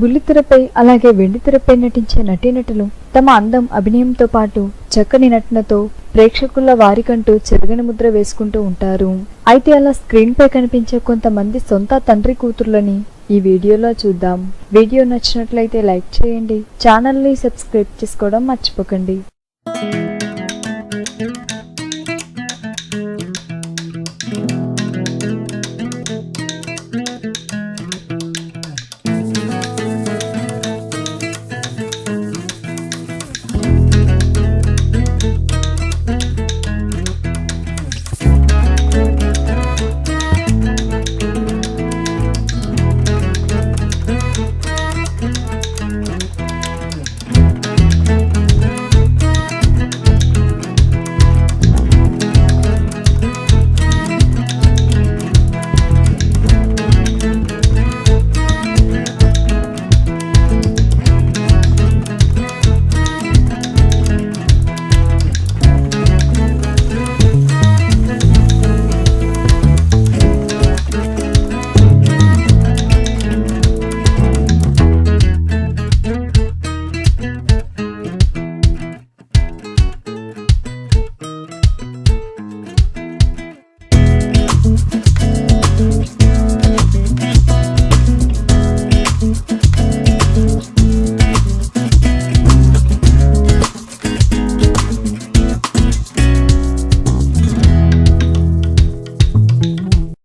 బుల్లితెరపై అలాగే వెండితెరపై నటించే నటీనటులు తమ అందం అభినయంతో పాటు చక్కని నటనతో ప్రేక్షకుల వారికంటూ చెరగని ముద్ర వేసుకుంటూ ఉంటారు. అయితే అలా స్క్రీన్ పై కనిపించే కొంతమంది సొంత తండ్రి కూతుర్లని ఈ వీడియోలో చూద్దాం. వీడియో నచ్చినట్లయితే లైక్ చేయండి ఛానల్ని సబ్స్క్రైబ్ చేసుకోవడం మర్చిపోకండి.